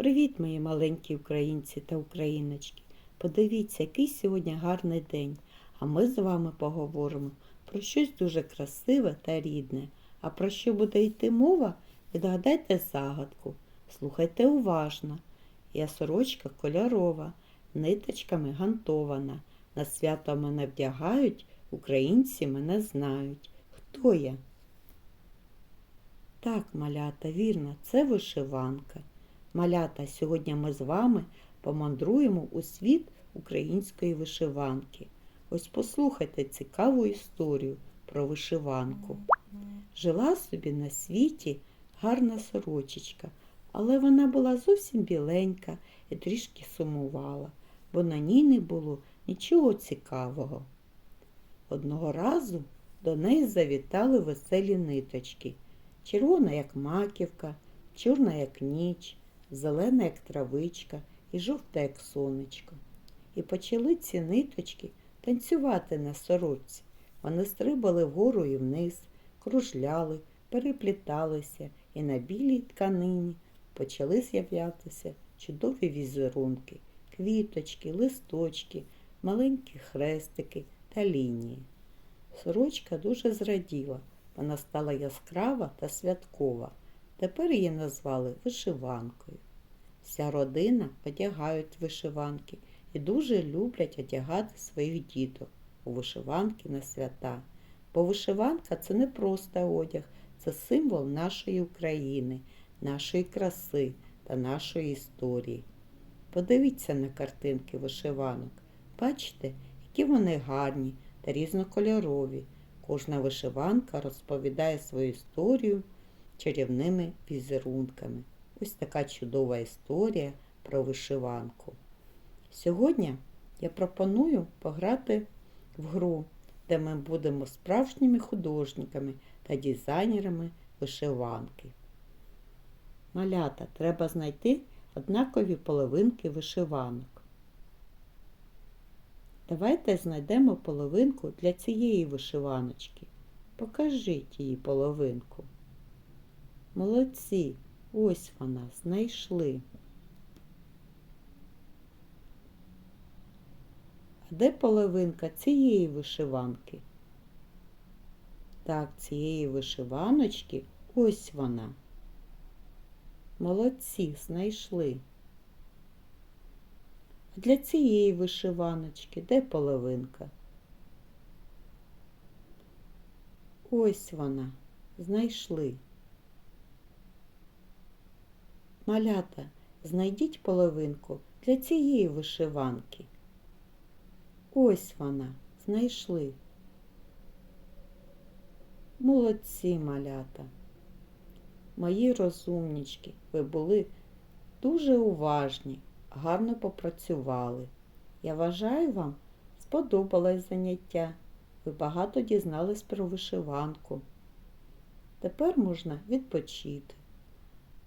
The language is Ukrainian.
Привіт, мої маленькі українці та україночки. Подивіться, який сьогодні гарний день. А ми з вами поговоримо про щось дуже красиве та рідне. А про що буде йти мова? Відгадайте загадку. Слухайте уважно. Я сорочка кольорова, ниточками гантована. На свято мене вдягають, українці мене знають. Хто я? Так, малята, вірно, це вишиванка. Малята, сьогодні ми з вами помандруємо у світ української вишиванки. Ось послухайте цікаву історію про вишиванку. Жила собі на світі гарна сорочечка, але вона була зовсім біленька і трішки сумувала, бо на ній не було нічого цікавого. Одного разу до неї завітали веселі ниточки, червона, як маківка, чорна, як ніч, зелена, як травичка і жовта, як сонечко. І почали ці ниточки танцювати на сорочці. Вони стрибали вгору і вниз, кружляли, перепліталися, і на білій тканині почали з'являтися чудові візерунки, квіточки, листочки, маленькі хрестики та лінії. Сорочка дуже зраділа, вона стала яскрава та святкова. Тепер її назвали вишиванкою. Вся родина одягають вишиванки і дуже люблять одягати своїх діток у вишиванки на свята. Бо вишиванка це не просто одяг, це символ нашої України, нашої краси та нашої історії. Подивіться на картинки вишиванок. Бачите, які вони гарні та різнокольорові. Кожна вишиванка розповідає свою історію чарівними візерунками. Ось така чудова історія про вишиванку. Сьогодні я пропоную пограти в гру, де ми будемо справжніми художниками та дизайнерами вишиванки. Малята треба знайти однакові половинки вишиванок. Давайте знайдемо половинку для цієї вишиваночки. Покажіть її половинку. Молодці, ось вона, знайшли. А де половинка цієї вишиванки? Так, цієї вишиваночки ось вона. Молодці, знайшли. А для цієї вишиваночки де половинка? Ось вона, знайшли. Малята, знайдіть половинку для цієї вишиванки. Ось вона, знайшли. Молодці малята. Мої розумнички, ви були дуже уважні, гарно попрацювали. Я вважаю, вам сподобалось заняття. Ви багато дізнались про вишиванку. Тепер можна відпочити.